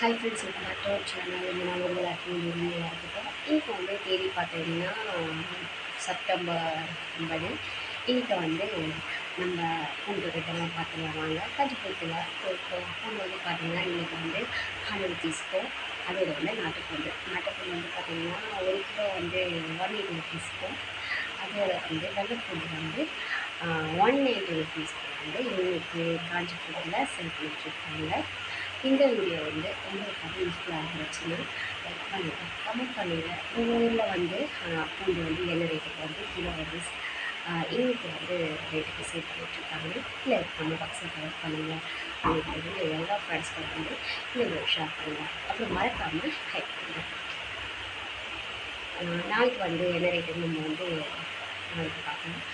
High friends இப்போ back to channel நான் உங்கள் அட்மியாக இருக்கட்டும் இன்றைக்கி வந்து தேதி பார்த்தீங்கன்னா செப்டம்பர் ஒன்பது. இன்றைக்கி வந்து நம்ம பூண்டு கிட்டலாம் பார்த்துலாம் வாங்க கஜிபூத்தில் பூண்டு வந்து பார்த்தீங்கன்னா இன்றைக்கி வந்து ஹண்ட்ரட் ருபீஸ்க்கும் அதோட வந்து நாட்டுப்பூண்டு நாட்டுப்பூண்டு வந்து பார்த்தீங்கன்னா ஒரு கிலோ வந்து ஒன் எயிட்டி ருபீஸ்க்கும் அதோட வந்து வெள்ளப்பூண்டு வந்து ஒன் எயிட்டி ருபீஸ்க்கு வந்து இன்றைக்கி காஞ்சிபுரத்தில் செல் பண்ணிட்டுருக்காங்க இந்த வீடியோ வந்து உங்களுக்கு வந்து யூஸ்ஃபுல்லாக இருந்துச்சுன்னா லைக் பண்ணிவிட்டு கமெண்ட் பண்ணுங்கள் உங்கள் ஊரில் வந்து பூண்டு வந்து என்ன ரேட்டுக்கு வந்து கிலோ வந்து இன்றைக்கி வந்து ரேட்டுக்கு சேல் பண்ணிட்டுருக்காங்க இல்லை கமெண்ட் பாக்ஸில் கவர் பண்ணுங்கள் உங்களுக்கு வந்து எல்லா ஃப்ரெண்ட்ஸ்க்கு வந்து இந்த ஷேர் பண்ணுங்கள் அப்புறம் மறக்காமல் ஹைக் பண்ணுங்கள் நாளைக்கு வந்து என்ன ரேட்டுன்னு நம்ம வந்து நாளைக்கு பார்க்கலாம்.